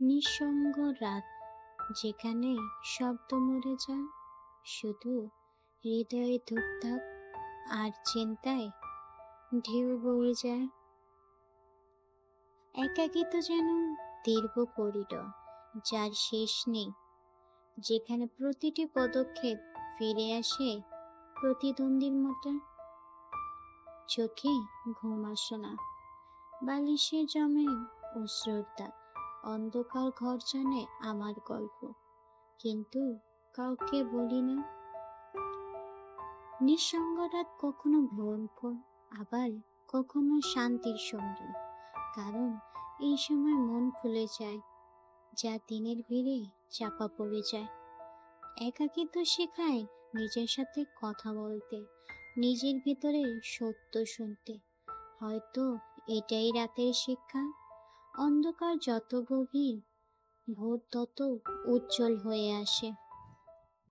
নিঃসঙ্গ রাত যেখানে শব্দ মরে যায়, শুধু হৃদয়ে ধূপধাপ আর চিন্তায় ঢেউ বয়ে যায়। একাকিত্ব যেন দীর্ঘ করিডর যার শেষ নেই, যেখানে প্রতিটি পদক্ষেপ ফিরে আসে প্রতিদ্বন্দ্বীর মতো। চোখে ঘুম আসে না বালিশে জমে অশ্রদ্ধা অন্ধকার ঘর জানে আমার গল্প। কিন্তু কাউকে বলি না। নিঃসঙ্গ রাত কখনো ভয়ঙ্কর, আবার কখনো শান্তির সঙ্গী। কারণ এই সময় মন খুলে যায়, যা দিনের ভিড়ে চাপা পড়ে যায়। একাকিত্ব শেখায় নিজের সাথে কথা বলতে, নিজের ভিতরে সত্য শুনতে। হয়তো এটাই রাতের শিক্ষা। অন্ধকার যত গভীর ভোর তত উজ্জ্বল হয়ে আসে।